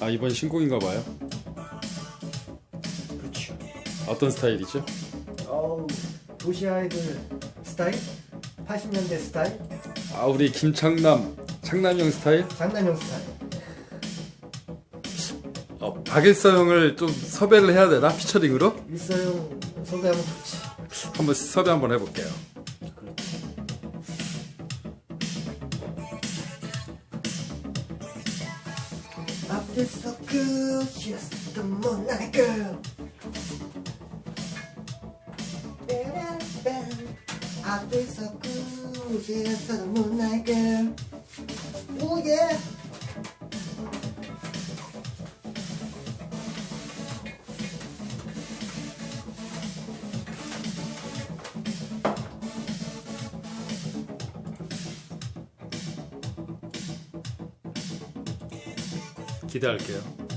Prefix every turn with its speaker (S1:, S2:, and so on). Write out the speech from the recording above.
S1: 아 이번 신곡인가 봐요.
S2: 그렇죠.
S1: 어떤 스타일이죠?
S2: 어우 도시 아이들 스타일? 80년대 스타일?
S1: 아 우리 김창남 창남형 스타일?
S2: 장난형 스타일.
S1: 어, 박일서 형을 좀 섭외를 해야 되나 피처링으로?
S2: 일서형 섭외하면 좋지.
S1: 한번 섭외 한번 해볼게요.
S2: I feel so she's the moonlight girl. I feel so she's the moonlight girl. Oh yeah.
S1: 기대할게요.